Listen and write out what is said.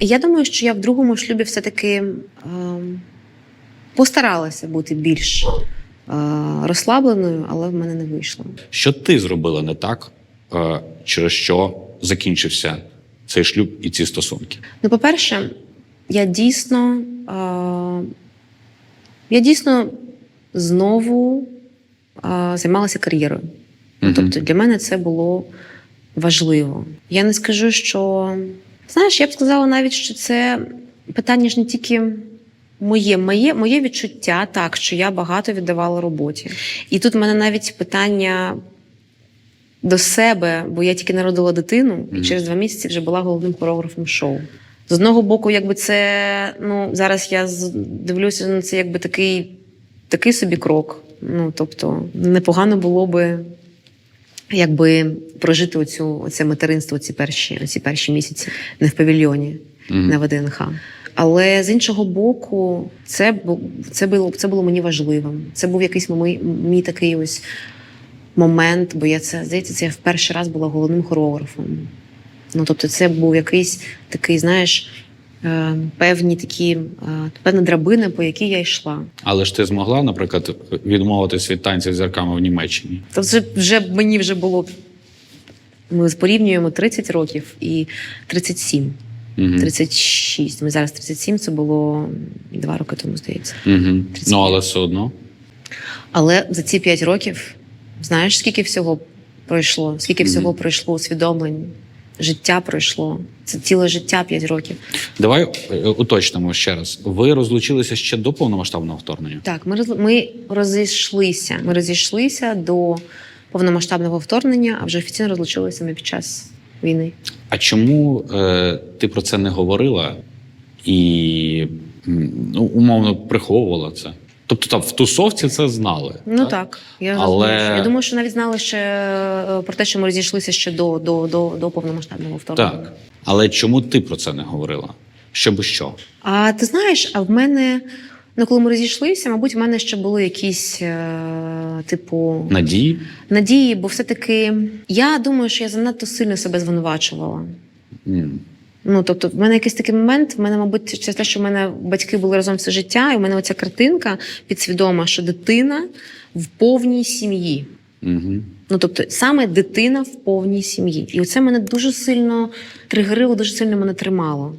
Я думаю, що я в другому шлюбі все-таки ем, постаралася бути більш е, розслабленою, але в мене не вийшло. Що ти зробила не так, е, через що закінчився цей шлюб і ці стосунки? Ну, по-перше, я дійсно, е, я дійсно знову е, займалася кар'єрою. Мгм. Тобто для мене це було важливо. Я не скажу, що знаєш, я б сказала навіть, що це питання ж не тільки моє, моє, моє відчуття, так, що я багато віддавала роботі. І тут в мене навіть питання до себе, бо я тільки народила дитину, і через два місяці вже була головним хореографом шоу. З одного боку, якби це ну зараз я дивлюся на це, якби такий, такий собі крок. Ну тобто, непогано було би якби прожити оцю оце материнство ці перші, ці перші місяці не в павільйоні Мгм. на ВДНХ. Але з іншого боку, це це було це було мені важливим. Це був якийсь мій, мій такий ось момент, бо я це здається, це я в перший раз була головним хореографом. Ну тобто, це був якийсь такий, знаєш, певні такі, е, певна драбина, по якій я йшла. Але ж ти змогла, наприклад, відмовитись від танців з зірками в Німеччині. Тобто вже, вже мені вже було. Ми порівнюємо 30 років і 37, Мгм. 36. Ми зараз 37, це було два роки тому, здається. 35. Ну, але все одно. Але за ці 5 років, знаєш, скільки всього пройшло, скільки Мгм. всього пройшло усвідомлень, життя пройшло. Це ціле життя 5 років. Давай е, уточнимо ще раз. Ви розлучилися ще до повномасштабного вторгнення? Так, ми, роз- ми розійшлися. Ми розійшлися до повномасштабного вторгнення, а вже офіційно розлучилися ми під час війни. А чому е, ти про це не говорила і ну, умовно приховувала це? Тобто там в тусовці це знали. Ну так, я Але- розумію. Я думаю, що навіть знали ще е, про те, що ми розійшлися ще до, до, до, до повномасштабного вторгнення. Так. Але чому ти про це не говорила? Щоб що? А ти знаєш, а в мене, ну коли ми розійшлися, мабуть, в мене ще були якісь, е, типу, Надії? надії, бо все-таки я думаю, що я занадто сильно себе звинувачувала. М. Ну, тобто, в мене якийсь такий момент, в мене, мабуть, через те, що в мене батьки були разом все життя, і в мене оця картинка підсвідома, що дитина в повній сім'ї. Угу. Ну, тобто, саме дитина в повній сім'ї. І оце мене дуже сильно тригерило, дуже сильно мене тримало.